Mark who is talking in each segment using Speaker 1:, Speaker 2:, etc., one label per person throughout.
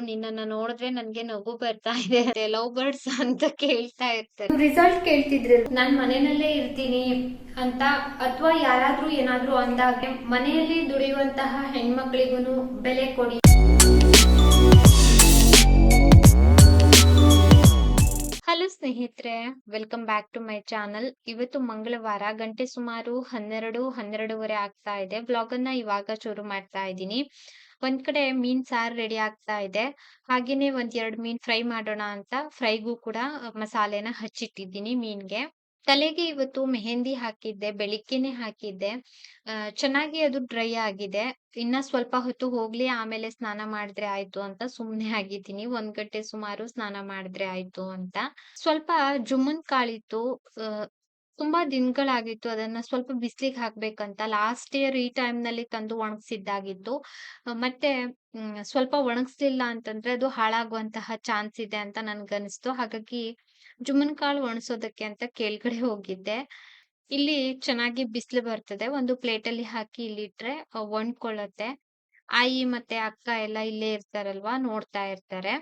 Speaker 1: ನಿನ್ನನ್ನ ನೋಡಿದ್ರೆ ನನ್ಗೆ ನಗು ಬರ್ತಾ ಇದೆ. ಲವ್ ಬರ್ಡ್ಸ್ ಅಂತ ಕೇಳ್ತಾ ಇರ್ತಾರೆ.
Speaker 2: ರಿಸಲ್ಟ್ ಕೇಳ್ತಿದ್ರೆ. ನಾನ್ ಮನೆಯಲ್ಲೇ ಇರ್ತೀನಿ ಅಂತ ಅಥವಾ ಯಾರಾದ್ರೂ ಏನಾದ್ರೂ ಅಂದಾಗ ಮನೆಯಲ್ಲಿ ದುಡಿಯುವಂತಹ ಹೆಣ್ಮಕ್ಳಿಗೂ ಬೆಲೆ ಕೊಡಿ.
Speaker 1: ಹಲೋ ಸ್ನೇಹಿತರೆ welcome back to my channel ಇವತ್ತು ಮಂಗಳವಾರ, ಗಂಟೆ ಸುಮಾರು ಹನ್ನೆರಡು, ಹನ್ನೆರಡೂವರೆ ಆಗ್ತಾ ಇದೆ. ಬ್ಲಾಗ್ ಅನ್ನ ಇವಾಗ ಶುರು ಮಾಡ್ತಾ ಇದ್ದೀನಿ. ಒಂದ್ ಕಡೆ ಮೀನ್ ಸಾರ್ ರೆಡಿ ಆಗ್ತಾ ಇದೆ. ಹಾಗೇನೆ ಒಂದ್ ಎರಡು ಮೀನ್ ಫ್ರೈ ಮಾಡೋಣ ಅಂತ. ಫ್ರೈಗೂ ಕೂಡ ಮಸಾಲೆನ ಹಚ್ಚಿಟ್ಟಿದ್ದೀನಿ ಮೀನ್ಗೆ. ತಲೆಗೆ ಇವತ್ತು ಮೆಹಂದಿ ಹಾಕಿದ್ದೆ, ಬೆಳಿಗ್ಗೆನೆ ಹಾಕಿದ್ದೆ. ಅಹ್ ಚೆನ್ನಾಗಿ ಅದು ಡ್ರೈ ಆಗಿದೆ. ಇನ್ನ ಸ್ವಲ್ಪ ಹೊತ್ತು ಹೋಗ್ಲಿ, ಆಮೇಲೆ ಸ್ನಾನ ಮಾಡಿದ್ರೆ ಆಯ್ತು ಅಂತ ಸುಮ್ನೆ ಆಗಿದ್ದೀನಿ. ಒಂದ್ ಗಂಟೆ ಸುಮಾರು ಸ್ನಾನ ಮಾಡಿದ್ರೆ ಆಯ್ತು ಅಂತ. ಸ್ವಲ್ಪ ಜುಮ್ಮನ್ ಕಾಳಿತ್ತು. ತುಂಬಾ ದಿನಗಳಾಗಿತ್ತು. ಅದನ್ನ ಸ್ವಲ್ಪ ಬಿಸ್ಲಿಗೆ ಹಾಕ್ಬೇಕಂತ. ಲಾಸ್ಟ್ ಇಯರ್ ಈ ಟೈಮ್ನಲ್ಲಿ ತಂದು ಒಣಗಿಸಿದ್ದಾಗಿತ್ತು. ಮತ್ತೆ ಸ್ವಲ್ಪ ಒಣಗಿಸ್ಲಿಲ್ಲ ಅಂತಂದ್ರೆ ಅದು ಹಾಳಾಗುವಂತಹ ಚಾನ್ಸ್ ಇದೆ ಅಂತ ನನ್ಗನ್ಸ್ತು ಹಾಗಾಗಿ ಜುಮ್ಮನ್ ಕಾಳು ಒಣಸೋದಕ್ಕೆ ಅಂತ ಕೆಳಗಡೆ ಹೋಗಿದ್ದೆ. ಇಲ್ಲಿ ಚೆನ್ನಾಗಿ ಬಿಸಿಲು ಬರ್ತದೆ. ಒಂದು ಪ್ಲೇಟ್ ಅಲ್ಲಿ ಹಾಕಿ ಇಲ್ಲಿ ಇಟ್ರೆ ಒಣ್ಕೊಳ್ಳುತ್ತೆ. ಆಯಿ ಮತ್ತೆ ಅಕ್ಕ ಎಲ್ಲ ಇಲ್ಲೇ ಇರ್ತಾರಲ್ವಾ, ನೋಡ್ತಾ ಇರ್ತಾರೆ.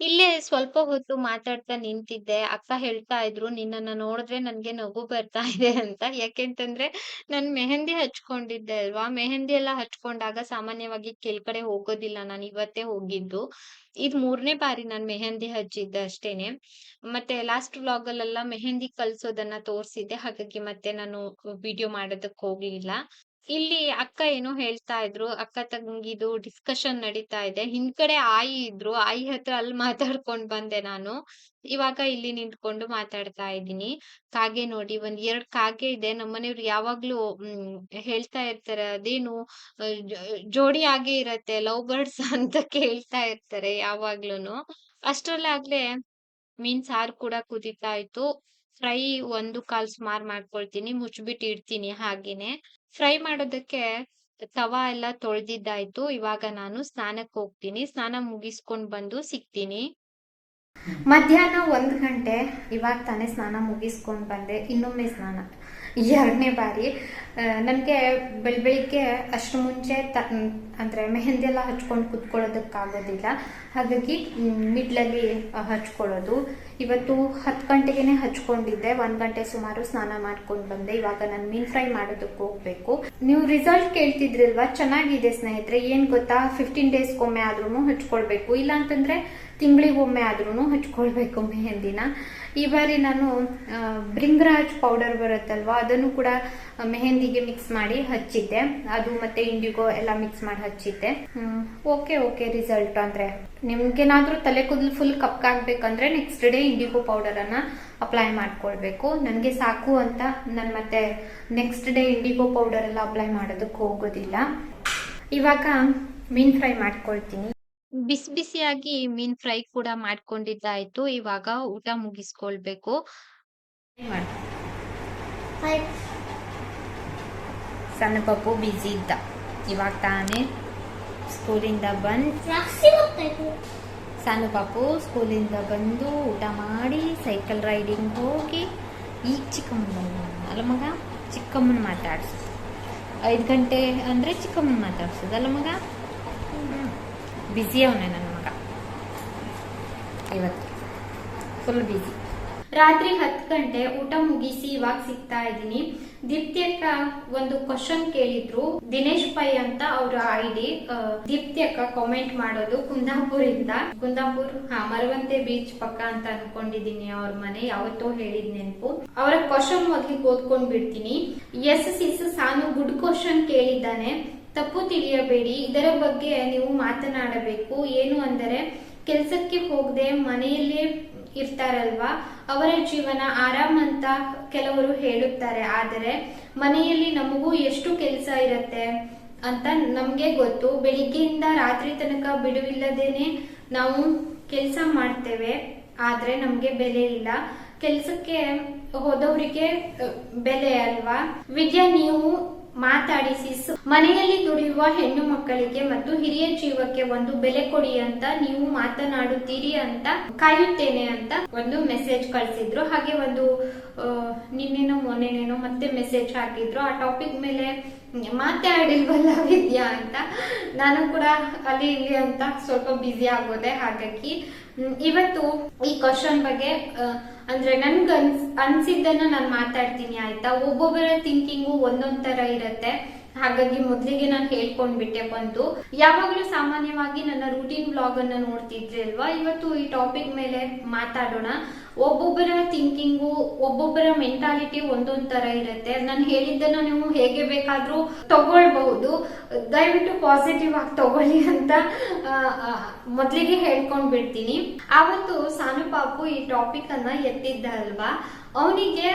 Speaker 1: ಇಲ್ಲೇ ಸ್ವಲ್ಪ ಹೊತ್ತು ಮಾತಾಡ್ತಾ ನಿಂತಿದ್ದೆ. ಅಕ್ಕ ಹೇಳ್ತಾ ಇದ್ರು, ನಿನ್ನನ್ನ ನೋಡಿದ್ರೆ ನನ್ಗೆ ನಗು ಬರ್ತಾ ಇದೆ ಅಂತ. ಯಾಕೆಂತಂದ್ರೆ ನಾನ್ ಮೆಹಂದಿ ಹಚ್ಕೊಂಡಿದ್ದೆ ಅಲ್ವಾ? ಮೆಹಂದಿ ಎಲ್ಲ ಹಚ್ಕೊಂಡಾಗ ಸಾಮಾನ್ಯವಾಗಿ ಕೆಲ್ಕಡೆ ಹೋಗೋದಿಲ್ಲ. ನಾನು ಇವತ್ತೇ ಹೋಗಿದ್ದು. ಇದ್ ಮೂರನೇ ಬಾರಿ ನಾನ್ ಮೆಹಂದಿ ಹಚ್ಚಿದ್ದೆ ಅಷ್ಟೇನೆ. ಮತ್ತೆ ಲಾಸ್ಟ್ ವ್ಲಾಗ್ ಅಲ್ಲೆಲ್ಲ ಮೆಹಂದಿ ಕಲ್ಸೋದನ್ನ ತೋರ್ಸಿದ್ದೆ. ಹಾಗಾಗಿ ಮತ್ತೆ ನಾನು ವಿಡಿಯೋ ಮಾಡೋದಕ್ ಹೋಗ್ಲಿಲ್ಲ. ಇಲ್ಲಿ ಅಕ್ಕ ಏನೋ ಹೇಳ್ತಾ ಇದ್ರು, ಅಕ್ಕ ತಂಗಿದು ಡಿಸ್ಕಷನ್ ನಡೀತಾ ಇದೆ. ಹಿಂದ್ಗಡೆ ಆಯಿ ಇದ್ರು, ಆಯಿ ಹತ್ರ ಅಲ್ಲಿ ಮಾತಾಡ್ಕೊಂಡ್ ಬಂದೆ ನಾನು. ಇವಾಗ ಇಲ್ಲಿ ನಿಂತ್ಕೊಂಡು ಮಾತಾಡ್ತಾ ಇದ್ದೀನಿ. ಕಾಗೆ ನೋಡಿ, ಒಂದ್ ಎರಡ್ ಕಾಗೆ ಇದೆ. ನಮ್ಮನೆಯವ್ರು ಯಾವಾಗ್ಲೂ ಹೇಳ್ತಾ ಇರ್ತಾರೆ, ಅದೇನು ಜೋಡಿ ಆಗೇ ಇರತ್ತೆ, ಲವ್ ಬರ್ಡ್ಸ್ ಅಂತ ಕೇಳ್ತಾ ಇರ್ತಾರೆ ಯಾವಾಗ್ಲೂನು. ಅಷ್ಟ್ರಲ್ಲಾಗ್ಲೆ ಮೀನ್ ಸಾರ್ ಕೂಡ ಕುದೀತಾ ಇತ್ತು. ಫ್ರೈ ಒಂದು ಕಾಲ್ ಸುಮಾರು ಮಾಡ್ಕೊಳ್ತೀನಿ ಮುಚ್ಚಿಬಿಟ್ಟು ಇಡ್ತೀನಿ ಹಾಗೇನೆ. ಫ್ರೈ ಮಾಡೋದಕ್ಕೆ ತವಾ ಎಲ್ಲ ತೊಳೆದಿದ್ದಾಯ್ತು, ಇವಾಗ ನಾನು ಸ್ನಾನಕ್ಕೆ ಹೋಗ್ತೀನಿ, ಸ್ನಾನ ಮುಗಿಸ್ಕೊಂಡು ಬಂದು ಸಿಗ್ತೀನಿ.
Speaker 2: ಮಧ್ಯಾಹ್ನ ಒಂದು ಗಂಟೆ, ಇವಾಗ ತಾನೇ ಸ್ನಾನ ಮುಗಿಸ್ಕೊಂಡು ಬಂದೆ, ಇನ್ನೊಮ್ಮೆ ಸ್ನಾನ. ಎರಡನೇ ಬಾರಿ. ನನಗೆ ಬೆಳ್ ಬೆಳಿಗ್ಗೆ ಅಷ್ಟು ಮುಂಚೆ ತ ಅಂದರೆ ಮೆಹಂದಿ ಎಲ್ಲ ಹಚ್ಕೊಂಡು ಕುತ್ಕೊಳ್ಳೋದಕ್ಕಾಗೋದಿಲ್ಲ. ಹಾಗಾಗಿ ಮಿಡ್ಲಲ್ಲಿ ಹಚ್ಕೊಳ್ಳೋದು. ಇವತ್ತು ಹತ್ತು ಗಂಟೆಗೆ ಹಚ್ಕೊಂಡಿದ್ದೆ. ಒಂದು ಗಂಟೆ ಸುಮಾರು ಸ್ನಾನ ಮಾಡ್ಕೊಂಡು ಬಂದೆ. ಇವಾಗ ನಾನು ಮೀನ್ ಫ್ರೈ ಮಾಡೋದಕ್ಕೆ ಹೋಗಬೇಕು. ನೀವು ರಿಸಲ್ಟ್ ಕೇಳ್ತಿದ್ರಲ್ವಾ? ಚೆನ್ನಾಗಿದೆ ಸ್ನೇಹಿತರೆ. ಏನು ಗೊತ್ತಾ? ಫಿಫ್ಟೀನ್ ಡೇಸ್ಗೊಮ್ಮೆ ಆದ್ರೂ ಹಚ್ಕೊಳ್ಬೇಕು. ಇಲ್ಲ ಅಂತಂದ್ರೆ ತಿಂಗಳಿಗೊಮ್ಮೆ ಆದ್ರೂ ಹಚ್ಕೊಳ್ಬೇಕು ಮೆಹಂದಿನ. ಈ ಬಾರಿ ನಾನು ಭೃಂಗರಾಜ್ ಪೌಡರ್ ಬರುತ್ತಲ್ವಾ, ಅದನ್ನು ಕೂಡ ಮೆಹಂದಿಗೆ ಮಿಕ್ಸ್ ಮಾಡಿ ಹಚ್ಚಿದ್ದೆ. ಅದು ಮತ್ತೆ ಇಂಡಿಗೋ ಎಲ್ಲ ಮಿಕ್ಸ್ ಮಾಡಿ ಹಚ್ಚಿದ್ದೆ. ಓಕೆ ಓಕೆ ರಿಸಲ್ಟ್ ಅಂದ್ರೆ. ನಿಮ್ಗೇನಾದ್ರೂ ತಲೆ ಕೂದಲು ಫುಲ್ ಕಪ್ಪಾಗ್ಬೇಕಂದ್ರೆ ನೆಕ್ಸ್ಟ್ ಡೇ ಇಂಡಿಗೋ ಪೌಡರ್ ಅನ್ನ ಅಪ್ಲೈ ಮಾಡ್ಕೊಳ್ಬೇಕು. ನನಗೆ ಸಾಕು ಅಂತ ನಾನು ಮತ್ತೆ ನೆಕ್ಸ್ಟ್ ಡೇ ಇಂಡಿಗೋ ಪೌಡರ್ ಎಲ್ಲ ಅಪ್ಲೈ ಮಾಡೋದಕ್ಕೆ ಹೋಗೋದಿಲ್ಲ. ಇವಾಗ ಮೀನ್ ಫ್ರೈ ಮಾಡ್ಕೊಳ್ತೀನಿ.
Speaker 1: ಬಿಸಿ ಬಿಸಿಯಾಗಿ ಮೀನ್ ಫ್ರೈ ಕೂಡ ಮಾಡ್ಕೊಂಡಿದ್ದಾಯ್ತು. ಇವಾಗ ಊಟ ಮುಗಿಸ್ಕೊಳ್ಬೇಕು.
Speaker 2: ಮಾಡು. ಸಣ್ಣ ಪಪ್ಪು ಬ್ಯುಸಿ ಇದ್ದ. ಇವಾಗ ತಾನೇ ಸ್ಕೂಲಿಂದ ಬಂದು ಸಣ್ಣ ಪಾಪು ಸ್ಕೂಲಿಂದ ಬಂದು ಊಟ ಮಾಡಿ ಸೈಕಲ್ ರೈಡಿಂಗ್ ಹೋಗಿ ಈಗ ಚಿಕ್ಕಮ್ಮನ ಬಂದ ಅಲ್ಲ ಮಗ? ಚಿಕ್ಕಮ್ಮನ ಮಾತಾಡ್ಸು. ಐದು ಗಂಟೆ ಅಂದರೆ ಚಿಕ್ಕಮ್ಮನ ಮಾತಾಡ್ಸೋದು ಅಲ್ಲ ಮಗ? ಬ್ಯುಸಿ ಅವನೇ ನನ್ನ ಮಗ ಇವತ್ತು. ಫುಲ್ ಬ್ಯುಸಿ ರಾತ್ರಿ ಹತ್ತು ಗಂಟೆ ಊಟ ಮುಗಿಸಿ ಇವಾಗ ಸಿಗ್ತಾ ಇದ್ದೀನಿ. ದೀಪ್ತಿ ಅಕ್ಕ ಒಂದು ಕ್ವಶನ್ ಕೇಳಿದ್ರು. ದಿನೇಶ್ ಪೈ ಅಂತ ಅವ್ರ ಐಡಿ ದೀಪ್ತಿ ಅಕ್ಕ ಕಾಮೆಂಟ್ ಮಾಡೋದು ಕುಂದಾಪುರ್ ಇಂದ ಕುಂದಾಪುರ್ ಹಾ ಮರವಂತೆ ಬೀಚ್ ಪಕ್ಕ ಅಂತ ಅನ್ಕೊಂಡಿದೀನಿ ಅವ್ರ ಮನೆ. ಯಾವತ್ತೋ ಹೇಳಿದ್ ನೆನಪು. ಅವರ ಕ್ವಶನ್ ಮೊದ್ಲಿಗೆ ಓದ್ಕೊಂಡ್ ಬಿಡ್ತೀನಿ. Yes sis Sanu good question ಕೇಳಿದ್ದಾನೆ. ತಪ್ಪು ತಿಳಿಯಬೇಡಿ. ಇದರ ಬಗ್ಗೆ ನೀವು ಮಾತನಾಡಬೇಕು. ಏನು ಅಂದರೆ, ಕೆಲಸಕ್ಕೆ ಹೋಗದೆ ಮನೆಯಲ್ಲೇ ಇರ್ತಾರಲ್ವಾ? ಅವರ ಜೀವನ ಆರಾಮ್ ಅಂತ ಕೆಲವರು ಹೇಳುತ್ತಾರೆ. ಆದರೆ, ಮನೆಯಲ್ಲಿ ನಮಗೂ ಎಷ್ಟು ಕೆಲಸ ಇರುತ್ತೆ ಅಂತ ನಮ್ಗೆ ಗೊತ್ತು. ಬೆಳಿಗ್ಗೆಯಿಂದ ರಾತ್ರಿ ತನಕ ಬಿಡುವಿಲ್ಲದೇನೆ ನಾವು ಕೆಲಸ ಮಾಡ್ತೇವೆ. ಆದ್ರೆ, ನಮ್ಗೆ ಬೆಲೆ ಇಲ್ಲ. ಕೆಲಸಕ್ಕೆ ಹೋದವರಿಗೆ ಬೆಲೆ ಅಲ್ವಾ? ವಿದ್ಯಾ, ನೀವು ಮಾತಾಡಿಸಿ ಮನೆಯಲ್ಲಿ ದುಡಿಯುವ ಹೆಣ್ಣು ಮಕ್ಕಳಿಗೆ ಮತ್ತು ಹಿರಿಯ ಜೀವಕ್ಕೆ ಒಂದು ಬೆಲೆ ಕೊಡಿ ಅಂತ ನೀವು ಮಾತನಾಡುತ್ತೀರಿ ಅಂತ ಕಾಯುತ್ತೇನೆ ಅಂತ ಒಂದು ಮೆಸೇಜ್ ಕಳಿಸಿದ್ರು. ಹಾಗೆ ಒಂದು ನಿನ್ನೇನೋ ನಿನ್ನೆನೋ ಮೊನ್ನೆನೇನೋ ಮತ್ತೆ ಮೆಸೇಜ್ ಹಾಕಿದ್ರು. ಆ ಟಾಪಿಕ್ ಮೇಲೆ ಮಾತಾಡಿಲ್ವಲ್ಲ ವಿದ್ಯಾ ಅಂತ. ನಾನು ಕೂಡ ಅಲ್ಲಿ ಇಲ್ಲಿ ಅಂತ ಸ್ವಲ್ಪ ಬ್ಯುಸಿ ಆಗೋದೆ ಹಾಗಾಗಿ ಇವತ್ತು ಈ ಕ್ವಶನ್ ಬಗ್ಗೆ ಅಂದ್ರೆ ನನ್ಗೆ ಅನ್ಸ್, ಅನ್ಸಿದ್ದನ್ನ ನಾನು ಮಾತಾಡ್ತೀನಿ, ಆಯ್ತಾ? ಒಬ್ಬೊಬ್ಬರ ಥಿಂಕಿಂಗ್ ಒಂದೊಂದ್ ತರ ಇರತ್ತೆ. ಹಾಗಾಗಿ ಮೊದಲಿಗೆ ನಾನು ಹೇಳ್ಕೊಂಡ್ಬಿಟ್ಟೆ ಬಂತು ಯಾವಾಗಲೂ ಸಾಮಾನ್ಯವಾಗಿ ನನ್ನ ರೂಟೀನ್ ಬ್ಲಾಗ್ ಅನ್ನ ನೋಡ್ತಿದ್ರಿ ಅಲ್ವಾ? ಇವತ್ತು ಈ ಟಾಪಿಕ್ ಮೇಲೆ ಮಾತಾಡೋಣ. ಒಬ್ಬೊಬ್ಬರ ಥಿಂಕಿಂಗು ಒಬ್ಬೊಬ್ಬರ ಮೆಂಟಾಲಿಟಿ ಒಂದೊಂದ್ ತರ ಇರುತ್ತೆ. ನಾನು ಹೇಳಿದ್ದನ್ನ ನೀವು ಹೇಗೆ ಬೇಕಾದ್ರೂ ತಗೊಳ್ಬಹುದು. ದಯವಿಟ್ಟು ಪಾಸಿಟಿವ್ ಆಗಿ ತಗೊಳ್ಳಿ ಅಂತ ಮೊದಲಿಗೆ ಹೇಳ್ಕೊಂಡ್ ಬಿಡ್ತೀನಿ ಆವತ್ತು ಸಾನು ಪಾಪು ಈ ಟಾಪಿಕ್ ಅನ್ನ ಎತ್ತಿದ್ದ ಅಲ್ವಾ ಅವನಿಗೆ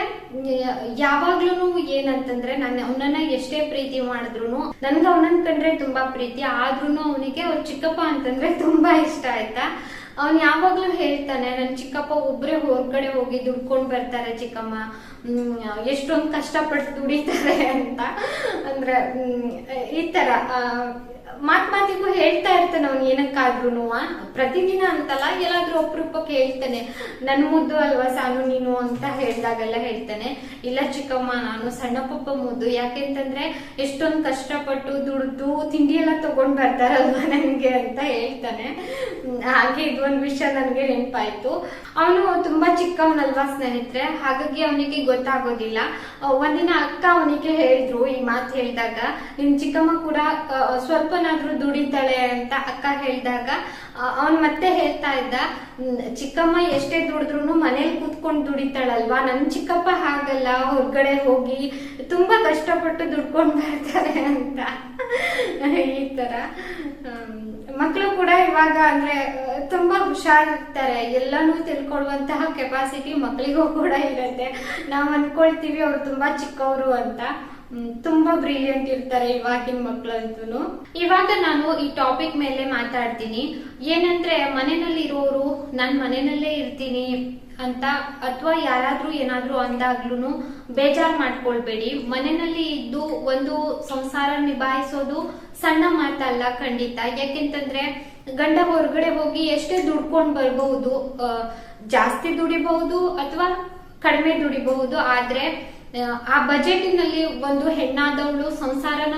Speaker 2: ಯಾವಾಗ್ಲೂ ಏನಂತಂದ್ರೆ ನಾನು ಅವನನ್ನ ಎಷ್ಟೇ ಪ್ರೀತಿ ಮಾಡಿದ್ರು ನನ್ಗೆ ಅವನನ್ನ ಕಂಡ್ರೆ ತುಂಬಾ ಪ್ರೀತಿ ಆದ್ರೂ ಅವನಿಗೆ ಚಿಕ್ಕಪ್ಪ ಅಂತಂದ್ರೆ ತುಂಬಾ ಇಷ್ಟ, ಆಯ್ತಾ? ಅವ್ನ್ ಯಾವಾಗ್ಲೂ ಹೇಳ್ತಾನೆ, ನನ್ ಚಿಕ್ಕಪ್ಪ ಒಬ್ರೇ ಹೊರಗಡೆ ಹೋಗಿ ದುಡ್ಕೊಂಡ್ ಬರ್ತಾರೆ ಚಿಕ್ಕಮ್ಮ. ಎಷ್ಟೊಂದು ಕಷ್ಟಪಟ್ಟು ದುಡಿತಾರೆ ಅಂತ. ಅಂದ್ರೆ ಈ ತರ ಮಾತ್ ಮಾತಿಗೂ ಹೇಳ್ತಾ ಇರ್ತಾನೆ ಅವ್ನು ಏನಕ್ಕಾದ್ರೂ ಪ್ರತಿದಿನ ಅಂತಲ್ಲ ಎಲ್ಲಾದ್ರೂ ಅಪರೂಪಕ್ಕೆ ಹೇಳ್ತಾನೆ. ನನ್ ಮುದ್ದು ಅಲ್ವಾ ಸಾನು ನೀನು ಅಂತ ಹೇಳ್ದಾಗೆಲ್ಲ ಹೇಳ್ತಾನೆ. ಇಲ್ಲ ಚಿಕ್ಕಮ್ಮ ನಾನು ಸಣ್ಣ ಪಪ್ಪ ಮುದ್ದು. ಯಾಕೆಂತಂದ್ರೆ ಎಷ್ಟೊಂದು ಕಷ್ಟಪಟ್ಟು ದುಡ್ದು ತಿಂಡಿ ಎಲ್ಲ ತಗೊಂಡ್ ಬರ್ತಾರಲ್ವಾ ನನ್ಗೆ ಅಂತ ಹೇಳ್ತಾನೆ. ಹಾಗೆ ಹಾಗೆ ಇದೊಂದ್ ವಿಷಯ ನನ್ಗೆ ನೆನಪಾಯ್ತು. ಅವನು ತುಂಬಾ ಚಿಕ್ಕವನಲ್ವಾ ಸ್ನೇಹಿತರೆ? ಹಾಗಾಗಿ ಅವನಿಗೆ ಗೊತ್ತಾಗೋದಿಲ್ಲ. ಒಂದಿನ ಅಕ್ಕ ಅವನಿಗೆ ಹೇಳಿದ್ರು ಈ ಮಾತು ಹೇಳಿದಾಗ. ನಿಮ್ ಚಿಕ್ಕಮ್ಮ ಕೂಡ ಆ, ಸ್ವಲ್ಪನಾದ್ರೂ ದುಡಿತಾಳೆ ಅಂತ ಅಕ್ಕ ಹೇಳಿದಾಗ ಅವನ್ ಮತ್ತೆ ಹೇಳ್ತಾ ಇದ್ದ ಚಿಕ್ಕಮ್ಮ ಎಷ್ಟೇ ದುಡಿದ್ರು ಮನೇಲಿ ಕೂತ್ಕೊಂಡು ದುಡಿತಾಳಲ್ವಾ? ನನ್ ಚಿಕ್ಕಪ್ಪ ಹಾಗಲ್ಲ, ಹೊರಗಡೆ ಹೋಗಿ ತುಂಬಾ ಕಷ್ಟಪಟ್ಟು ದುಡ್ಕೊಂಡು ಬರ್ತಾರೆ ಅಂತ. ಈ ತರ. ಮಕ್ಕಳು ಕೂಡ ಇವಾಗ ಅಂದ್ರೆ ತುಂಬಾ ಹುಷಾರಿರ್ತಾರೆ. ಎಲ್ಲಾನು ತಿಳ್ಕೊಳ್ಳುವಂತಹ ಕೆಪಾಸಿಟಿ ಮಕ್ಕಳಿಗೂ ಕೂಡ ಇರುತ್ತೆ. ನಾವ್ ಅನ್ಕೊಳ್ತೀವಿ ಅವ್ರು ತುಂಬಾ ಚಿಕ್ಕವರು ಅಂತ. ತುಂಬಾ ಬ್ರಿಲಿಯಂಟ್ ಇರ್ತಾರೆ ಇವಾಗಿನ ಮಕ್ಕಳಂತೂ ಇವಾಗ ನಾನು ಈ ಟಾಪಿಕ್ ಮೇಲೆ ಮಾತಾಡ್ತೀನಿ. ಏನಂದ್ರೆ ಮನೆಯಲ್ಲಿ ಇರೋರು ನಾನ್ ಮನೆಯಲ್ಲೇ ಇರ್ತೀನಿ ಅಂತ, ಅಥವಾ ಯಾರಾದ್ರೂ ಏನಾದ್ರೂ ಅಂದಾಗ್ಲೂ ಬೇಜಾರ್ ಮಾಡ್ಕೊಳ್ಬೇಡಿ. ಮನೆಯಲ್ಲಿ ಇದ್ದು ಒಂದು ಸಂಸಾರ ನಿಭಾಯಿಸೋದು ಸಣ್ಣ ಮಾತಲ್ಲ ಖಂಡಿತ. ಯಾಕೆಂತಂದ್ರೆ ಗಂಡ ಹೊರಗಡೆ ಹೋಗಿ ಎಷ್ಟೇ ದುಡ್ಕೊಂಡ್ ಬರ್ಬಹುದು ಜಾಸ್ತಿ ದುಡಿಬಹುದು ಅಥವಾ ಕಡಿಮೆ ದುಡಿಬಹುದು, ಆದ್ರೆ ಆ, ಬಜೆಟ್ನಲ್ಲಿ ಒಂದು ಹೆಣ್ಣಾದವಳು ಸಂಸಾರನ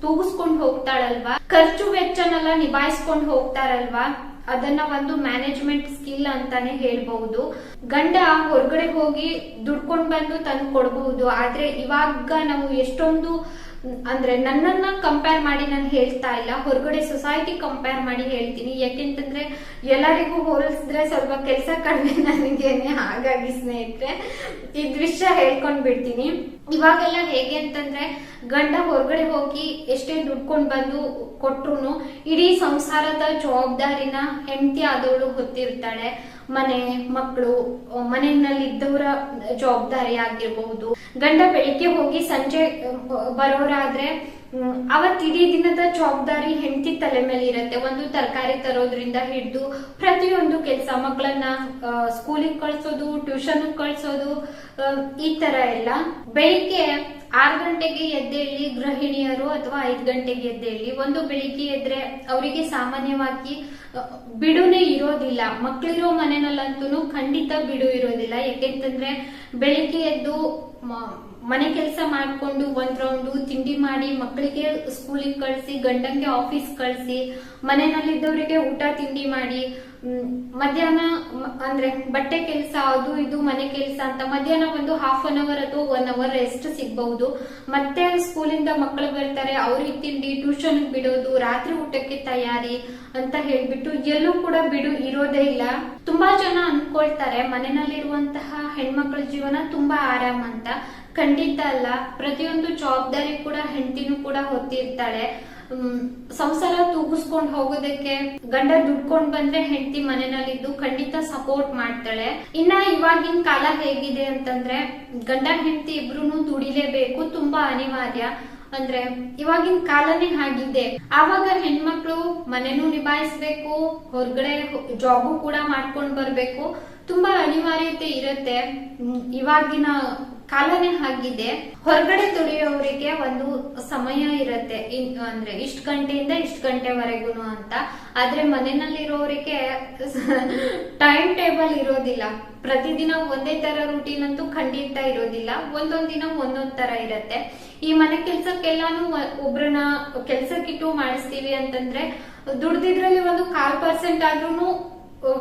Speaker 2: ತೂಗಿಸ್ಕೊಂಡು ಹೋಗ್ತಾಳಲ್ವಾ? ಖರ್ಚು ವೆಚ್ಚನೆಲ್ಲ ನಿಭಾಯಿಸ್ಕೊಂಡು ಹೋಗ್ತಾರಲ್ವಾ? ಅದನ್ನ ಒಂದು ಮ್ಯಾನೇಜ್ಮೆಂಟ್ ಸ್ಕಿಲ್ ಅಂತಾನೆ ಹೇಳ್ಬಹುದು. ಗಂಡ ಹೊರಗಡೆ ಹೋಗಿ ದುಡ್ಕೊಂಡ್ ಬಂದು ತಂದು ಕೊಡಬಹುದು. ಆದ್ರೆ ಇವಾಗ ನಾವು ಎಷ್ಟೊಂದು ಅಂದ್ರೆ ನನ್ನನ್ನ ಕಂಪೇರ್ ಮಾಡಿ ನಾನು ಹೇಳ್ತಾ ಇಲ್ಲ. ಹೊರಗಡೆ ಸೊಸೈಟಿ ಕಂಪೇರ್ ಮಾಡಿ ಹೇಳ್ತೀನಿ. ಯಾಕೆಂತಂದ್ರೆ ಎಲ್ಲರಿಗೂ ಹೋಲಿಸಿದ್ರೆ ಸ್ವಲ್ಪ ಕೆಲಸ ಕಡಿಮೆ ನನಗೇನೆ. ಹಾಗಾಗಿ ಸ್ನೇಹಿತರೆ, ಈ ವಿಷಯ ಹೇಳ್ಕೊಂಡ್ ಬಿಡ್ತೀನಿ ಇವಾಗೆಲ್ಲ ಹೇಗೆ ಅಂತಂದ್ರೆ, ಗಂಡ ಹೊರಗಡೆ ಹೋಗಿ ಎಷ್ಟೇ ದುಡ್ಕೊಂಡ್ ಬಂದು ಕೊಟ್ರು ಇಡೀ ಸಂಸಾರದ ಜವಾಬ್ದಾರಿನ ಹೆಂಡತಿ ಆದವಳು ಹೊತ್ತಿರ್ತಾಳೆ. ಮನೆ ಮಕ್ಕಳು ಮನೆಯಲ್ಲಿ ಇದ್ದವರ ಜವಾಬ್ದಾರಿ ಆಗಿರ್ಬಹುದು. ಗಂಡ ಬೆಳಿಗ್ಗೆ ಹೋಗಿ ಸಂಜೆ ಬರೋರಾದ್ರೆ ಅವತ್ ಇಡೀ ದಿನದ ಜವಾಬ್ದಾರಿ ಹೆಂಡತಿ ತಲೆ ಮೇಲೆ ಇರುತ್ತೆ. ಒಂದು ತರಕಾರಿ ತರೋದ್ರಿಂದ ಹಿಡಿದು ಪ್ರತಿಯೊಂದು ಕೆಲಸ ಮಕ್ಕಳನ್ನ ಸ್ಕೂಲಿಗೆ ಕಳ್ಸೋದು ಟ್ಯೂಷನ್ ಕಳ್ಸೋದು ಈ ತರ ಎಲ್ಲ. ಬೆಳಿಗ್ಗೆ ಆರು ಗಂಟೆಗೆ ಎದ್ದೇಳಿ ಗೃಹಿಣಿಯರು ಅಥವಾ ಐದು ಗಂಟೆಗೆ ಎದ್ದೇಳಿ ಒಂದು ಬೆಳಿಗ್ಗೆ ಎದ್ರೆ ಅವರಿಗೆ ಸಾಮಾನ್ಯವಾಗಿ ಬಿಡುನೇ ಇರೋದಿಲ್ಲ. ಮಕ್ಕಳಿರೋ ಮನೆಯಲ್ಲಂತೂ ಖಂಡಿತ ಬಿಡು ಇರೋದಿಲ್ಲ. ಯಾಕೆಂತಂದ್ರೆ ಬೆಳಿಗ್ಗೆ ಎದ್ದು ಮನೆ ಕೆಲಸ ಮಾಡಿಕೊಂಡು ಒಂದ್ ರೌಂಡು ತಿಂಡಿ ಮಾಡಿ ಮಕ್ಕಳಿಗೆ ಸ್ಕೂಲಿಗೆ ಕಳಿಸಿ ಗಂಡಂಗೆ ಆಫೀಸ್ ಕಳಿಸಿ ಮನೆಯಲ್ಲಿದ್ದವರಿಗೆ ಊಟ ತಿಂಡಿ ಮಾಡಿ ಮಧ್ಯಾಹ್ನ ಅಂದ್ರೆ ಬಟ್ಟೆ ಕೆಲಸ ಅದು ಇದು ಮನೆ ಕೆಲಸ ಅಂತ ಮಧ್ಯಾಹ್ನ ಒಂದು ಹಾಫ್ ಅನ್ ಅವರ್ ಅಥವಾ ಒನ್ ಅವರ್ ರೆಸ್ಟ್ ಸಿಗಬಹುದು. ಮತ್ತೆ ಸ್ಕೂಲಿಂದ ಮಕ್ಕಳು ಬರ್ತಾರೆ, ಅವ್ರಿಗೆ ತಿಂಡಿ ಟ್ಯೂಷನ್ ಬಿಡೋದು, ರಾತ್ರಿ ಊಟಕ್ಕೆ ತಯಾರಿ ಅಂತ ಹೇಳ್ಬಿಟ್ಟು ಎಲ್ಲೂ ಕೂಡ ಬಿಡು, ಇರೋದೇ ಇಲ್ಲ. ತುಂಬಾ ಜನ ಅನ್ಕೊಳ್ತಾರೆ ಮನೆಯಲ್ಲಿರುವಂತಹ ಹೆಣ್ಮಕ್ಳ ಜೀವನ ತುಂಬಾ ಆರಾಮ್ ಅಂತ. ಖಂಡಿತ ಅಲ್ಲ, ಪ್ರತಿಯೊಂದು ಜವಾಬ್ದಾರಿ ಕೂಡ ಹೆಂಡತಿನೂ ಕೂಡ ಹೊತ್ತಿರ್ತಾಳೆ. ಸಂಸಾರ ತೂಗಿಸ್ಕೊಂಡು ಹೋಗೋದಕ್ಕೆ, ಗಂಡ ದುಡ್ಕೊಂಡ್ ಬಂದ್ರೆ ಹೆಂಡತಿ ಮನೆಯಲ್ಲಿದ್ದು ಖಂಡಿತ ಸಪೋರ್ಟ್ ಮಾಡ್ತಾಳೆ. ಇನ್ನ ಇವಾಗಿನ ಕಾಲ ಹೇಗಿದೆ ಅಂತಂದ್ರೆ, ಗಂಡ ಹೆಂಡತಿ ಇಬ್ರು ದುಡಿಲೇಬೇಕು, ತುಂಬಾ ಅನಿವಾರ್ಯ. ಅಂದ್ರೆ, ಇವಾಗಿನ ಕಾಲನೇ ಹಾಗಿದೆ. ಆವಾಗ ಹೆಣ್ಮಕ್ಳು ಮನೆನೂ ನಿಭಾಯಿಸ್ಬೇಕು, ಹೊರಗಡೆ ಜಾಬು ಕೂಡ ಮಾಡ್ಕೊಂಡ್ ಬರ್ಬೇಕು. ತುಂಬಾ ಅನಿವಾರ್ಯತೆ ಇರುತ್ತೆ. ಇವಾಗಿನ ಕಾಲನೇ ಆಗಿದೆ. ಹೊರಗಡೆ ದುಡಿಯೋರಿಗೆ ಒಂದು ಸಮಯ ಇರತ್ತೆ. ಅಂದ್ರೆ ಇಷ್ಟ ಗಂಟೆಯಿಂದ ಇಷ್ಟ ಗಂಟೆವರೆಗೂ ಅಂತ. ಆದ್ರೆ ಮನೆಯಲ್ಲಿರೋರಿಗೆ ಟೈಮ್ ಟೇಬಲ್ ಇರೋದಿಲ್ಲ. ಪ್ರತಿದಿನ ಒಂದೇ ತರ ರೂಟೀನ್ ಅಂತೂ ಖಂಡಿತ ಇರೋದಿಲ್ಲ. ಒಂದೊಂದ್ ದಿನ ಒಂದೊಂದ್ ತರ ಇರತ್ತೆ. ಈ ಮನೆ ಕೆಲ್ಸಕ್ಕೆಲ್ಲಾನು ಒಬ್ರನ್ನ ಕೆಲ್ಸಕ್ಕಿಟ್ಟು ಮಾಡಿಸ್ತೀವಿ ಅಂತಂದ್ರೆ ದುಡ್ದಿದ್ರಲ್ಲಿ ಒಂದು ಕಾಲ್ ಪರ್ಸೆಂಟ್ ಆದ್ರೂನು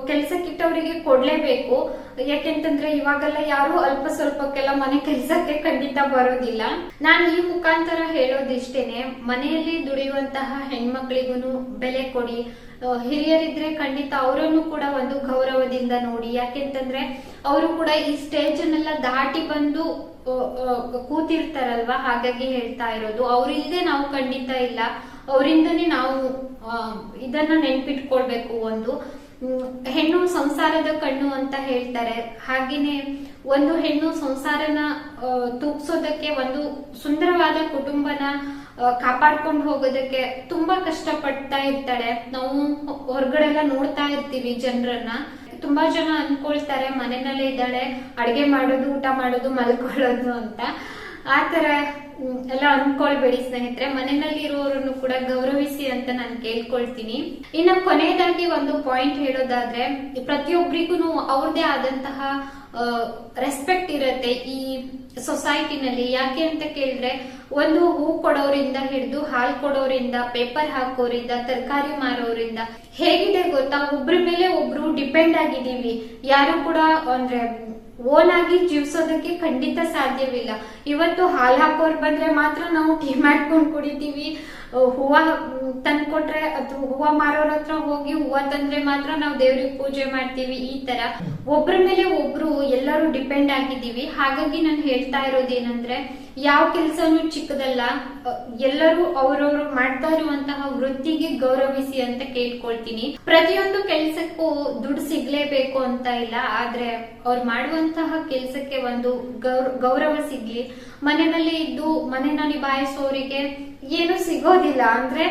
Speaker 2: ಕೆಲ್ಸಕ್ಕಿಟ್ಟವರಿಗೆ ಕೊಡ್ಲೇಬೇಕು. ಯಾಕೆಂತಂದ್ರೆ ಇವಾಗೆಲ್ಲ ಯಾರು ಅಲ್ಪ ಸ್ವಲ್ಪಕ್ಕೆಲ್ಲ ಮನೆ ಕೆಲ್ಸಕ್ಕೆ ಖಂಡಿತ ಬರೋದಿಲ್ಲ. ನಾನು ಈ ಮುಖಾಂತರ ಹೇಳೋದಿಷ್ಟೇನೆ, ಮನೆಯಲ್ಲಿ ದುಡಿಯುವಂತಹ ಹೆಣ್ಮಕ್ಳಿಗೂ ಬೆಲೆ ಕೊಡಿ. ಹಿರಿಯರಿದ್ರೆ ಖಂಡಿತ ಅವರನ್ನು ಕೂಡ ಒಂದು ಗೌರವದಿಂದ ನೋಡಿ. ಯಾಕೆಂತಂದ್ರೆ ಅವರು ಕೂಡ ಈ ಸ್ಟೇಜ್ ಅನ್ನೆಲ್ಲ ದಾಟಿ ಬಂದು ಕೂತಿರ್ತಾರಲ್ವಾ? ಹಾಗಾಗಿ ಹೇಳ್ತಾ ಇರೋದು. ಅವ್ರಿಲ್ದೆ ನಾವು ಖಂಡಿತ ಇಲ್ಲ. ಅವರಿಂದನೇ ನಾವು ಇದನ್ನ ನೆನ್ಪಿಟ್ಕೊಳ್ಬೇಕು ಒಂದು. ಹೆಣ್ಣು ಸಂಸಾರದ ಕಣ್ಣು ಅಂತ ಹೇಳ್ತಾರೆ. ಹಾಗೇನೆ ಒಂದು ಹೆಣ್ಣು ಸಂಸಾರನ ತೂಗ್ಸೋದಕ್ಕೆ, ಒಂದು ಸುಂದರವಾದ ಕುಟುಂಬನ ಕಾಪಾಡ್ಕೊಂಡು ಹೋಗೋದಕ್ಕೆ ತುಂಬಾ ಕಷ್ಟಪಡ್ತಾ ಇರ್ತಾಳೆ. ನಾವು ಹೊರಗಡೆ ಎಲ್ಲ ನೋಡ್ತಾ ಇರ್ತೀವಿ ಜನರನ್ನ. ತುಂಬಾ ಜನ ಅನ್ಕೊಳ್ತಾರೆ, ಮನೆಯಲ್ಲೇ ಇದ್ದಾಳೆ, ಅಡಿಗೆ ಮಾಡೋದು, ಊಟ ಮಾಡೋದು, ಮಲ್ಕೊಳ್ಳೋದು ಅಂತ. ಆತರ ತರ ಎಲ್ಲ ಅನ್ಕೊಳ್ಬೇಡಿ ಸ್ನೇಹಿತರೆ. ಮನೆಯಲ್ಲಿ ಇರುವವರನ್ನು ಕೂಡ ಗೌರವಿಸಿ ಅಂತ ನಾನು ಕೇಳ್ಕೊಳ್ತೀನಿ. ಇನ್ನು ಕೊನೆಯದಾಗಿ ಒಂದು ಪಾಯಿಂಟ್ ಹೇಳೋದಾದ್ರೆ ಪ್ರತಿಯೊಬ್ಬರಿಗೂ ಅವ್ರದೇ ಆದಂತಹ ರೆಸ್ಪೆಕ್ಟ್ ಇರುತ್ತೆ ಈ ಸೊಸೈಟಿನಲ್ಲಿ ಯಾಕೆ ಅಂತ ಕೇಳಿದ್ರೆ, ಒಂದು ಹೂ ಕೊಡೋರಿಂದ ಹಿಡಿದು ಹಾಲು ಕೊಡೋರಿಂದ ಪೇಪರ್ ಹಾಕೋರಿಂದ, ತರಕಾರಿ ಮಾರೋರಿಂದ ಹೇಗಿದೆ ಗೊತ್ತಾ? ಒಬ್ರ ಮೇಲೆ ಒಬ್ರು ಡಿಪೆಂಡ್ ಆಗಿದೀವಿ ಯಾರು ಕೂಡ ಅಂದ್ರೆ ಓನ್ ಆಗಿ ಜೀವಿಸೋದಕ್ಕೆ ಖಂಡಿತ ಸಾಧ್ಯವಿಲ್ಲ. ಇವತ್ತು ಹಾಲು ಹಾಕೋರ್ ಬಂದ್ರೆ ಮಾತ್ರ ನಾವು ಟೀ ಮಾಡ್ಕೊಂಡು ಕುಡಿತೀವಿ. ಹೂವ ತಂದ್ಕೊಟ್ರೆ ಅಥವಾ ಹೂವ ಮಾರೋರ ಹತ್ರ ಹೋಗಿ ಹೂವ ತಂದ್ರೆ ಮಾತ್ರ ನಾವು ದೇವ್ರಿಗೆ ಪೂಜೆ ಮಾಡ್ತೀವಿ ಈ ತರ. ಒಬ್ಬರ ಮೇಲೆ ಒಬ್ರು ಎಲ್ಲರೂ ಡಿಪೆಂಡ್ ಆಗಿದ್ದೀವಿ. ಹಾಗಾಗಿ ನಾನು ಹೇಳ್ತಾ ಇರೋದೇನಂದ್ರೆ ಯಾವ ಕೆಲಸನೂ ಚಿಕ್ಕದಲ್ಲ ಎಲ್ಲರೂ ಅವರವರು ಮಾಡ್ತಾ ಇರುವಂತಹ ವೃತ್ತಿಗೆ ಗೌರವಿಸಿ ಅಂತ ಕೇಳ್ಕೊಳ್ತೀನಿ. ಪ್ರತಿಯೊಂದು ಕೆಲ್ಸಕ್ಕೂ ದುಡ್ಡು ಸಿಗ್ಲೇಬೇಕು ಅಂತ ಇಲ್ಲ, ಆದ್ರೆ ಅವ್ರು ಮಾಡುವಂತಹ ಕೆಲ್ಸಕ್ಕೆ ಒಂದು ಗೌರ- ಗೌರವ ಸಿಗ್ಲಿ. ಮನೆಯಲ್ಲಿ ಇದ್ದು ಮನೆನ ನಿಭಾಯಿಸೋರಿಗೆ ಏನು ಸಿಗೋದಿಲ್ಲ ಅಂದ್ರೆ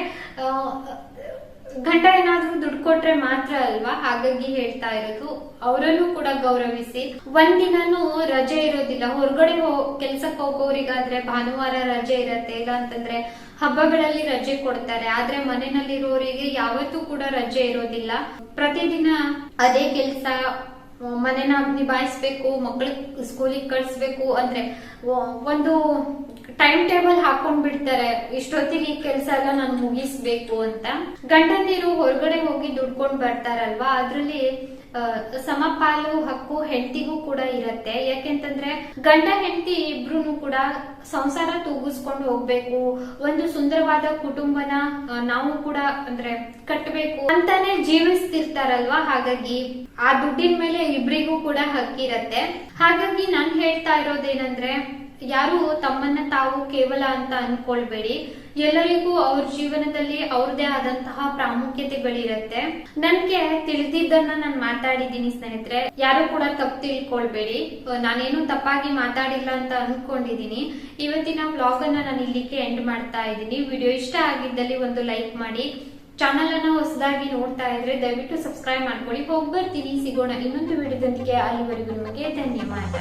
Speaker 2: ಗಂಡ ಏನಾದ್ರೂ ದುಡ್ಡು ಕೊಟ್ರೆ ಮಾತ್ರ ಅಲ್ವಾ? ಹಾಗಾಗಿ ಹೇಳ್ತಾ ಇರೋದು, ಅವರನ್ನು ಕೂಡ ಗೌರವಿಸಿ. ಒಂದಿನೂ ರಜೆ ಇರೋದಿಲ್ಲ. ಹೊರಗಡೆ ಕೆಲ್ಸಕ್ಕೆ ಹೋಗೋರಿಗಾದ್ರೆ ಭಾನುವಾರ ರಜೆ ಇರತ್ತೆ. ಇಲ್ಲ ಅಂತಂದ್ರೆ ಹಬ್ಬಗಳಲ್ಲಿ ರಜೆ ಕೊಡ್ತಾರೆ. ಆದ್ರೆ ಮನೆಯಲ್ಲಿರೋರಿಗೆ ಯಾವತ್ತೂ ಕೂಡ ರಜೆ ಇರೋದಿಲ್ಲ. ಪ್ರತಿದಿನ ಅದೇ ಕೆಲ್ಸ ಮನೆನ ನಿಭಾಯಿಸ್ಬೇಕು, ಮಕ್ಳಿಗೆ ಸ್ಕೂಲಿಗೆ ಕಳಿಸ್ಬೇಕು ಅಂದ್ರೆ ಒಂದು ಟೈಮ್ ಟೇಬಲ್ ಹಾಕೊಂಡ್ ಬಿಡ್ತಾರೆ. ಇಷ್ಟೊತ್ತಿಗೆ ಈ ಕೆಲಸ ಎಲ್ಲ ನಾನು ಮುಗಿಸ್ಬೇಕು ಅಂತ. ಗಂಡಂದಿರು ಹೊರಗಡೆ ಹೋಗಿ ದುಡ್ಕೊಂಡ್ ಬರ್ತಾರಲ್ವಾ? ಅದ್ರಲ್ಲಿ ಸಮಪಾಲು ಹಕ್ಕು ಹೆಂಡತಿಗೂ ಕೂಡ ಇರತ್ತೆ. ಯಾಕೆಂತಂದ್ರೆ ಗಂಡ ಹೆಂಡತಿ ಇಬ್ರು ಕೂಡ ಸಂಸಾರ ತೂಗಿಸ್ಕೊಂಡು ಹೋಗ್ಬೇಕು. ಒಂದು ಸುಂದರವಾದ ಕುಟುಂಬನ ನಾವು ಕೂಡ ಅಂದ್ರೆ ಕಟ್ಟಬೇಕು ಅಂತಾನೆ ಜೀವಿಸ್ತಿರ್ತಾರಲ್ವಾ? ಹಾಗಾಗಿ ಆ ದುಡ್ಡಿನ ಮೇಲೆ ಇಬ್ರಿಗೂ ಕೂಡ ಹಕ್ಕಿರತ್ತೆ ಹಾಗಾಗಿ ನಾನ್ ಹೇಳ್ತಾ ಇರೋದೇನಂದ್ರೆ, ಯಾರು ತಮ್ಮನ್ನ ತಾವು ಕೇವಲ ಅಂತ ಅನ್ಕೊಳ್ಬೇಡಿ. ಎಲ್ಲರಿಗೂ ಅವ್ರ ಜೀವನದಲ್ಲಿ ಅವ್ರದೇ ಆದಂತಹ ಪ್ರಾಮುಖ್ಯತೆಗಳಿರತ್ತೆ. ನನ್ಗೆ ತಿಳಿದಿದ್ದನ್ನ ನಾನು ಮಾತಾಡಿದ್ದೀನಿ ಸ್ನೇಹಿತರೆ. ಯಾರು ಕೂಡ ತಪ್ಪು ತಿಳ್ಕೊಳ್ಬೇಡಿ. ನಾನೇನು ತಪ್ಪಾಗಿ ಮಾತಾಡಿಲ್ಲ ಅಂತ ಅನ್ಕೊಂಡಿದೀನಿ ಇವತ್ತಿನ ಬ್ಲಾಗ್ ಅನ್ನ ನಾನು ಇಲ್ಲಿಕ್ಕೆ ಎಂಡ್ ಮಾಡ್ತಾ ಇದ್ದೀನಿ. ವಿಡಿಯೋ ಇಷ್ಟ ಆಗಿದ್ದಲ್ಲಿ ಒಂದು ಲೈಕ್ ಮಾಡಿ. ಚಾನಲ್ ಅನ್ನ ಹೊಸದಾಗಿ ನೋಡ್ತಾ ಇದ್ರೆ ದಯವಿಟ್ಟು ಸಬ್ಸ್ಕ್ರೈಬ್ ಮಾಡ್ಕೊಳ್ಳಿ. ಹೋಗಿ ಬರ್ತೀನಿ. ಸಿಗೋಣ ಇನ್ನೊಂದು ವಿಡಿಯೋದೊಂದಿಗೆ. ಅಲ್ಲಿವರೆಗೂ ನಿಮಗೆ ಧನ್ಯವಾದ.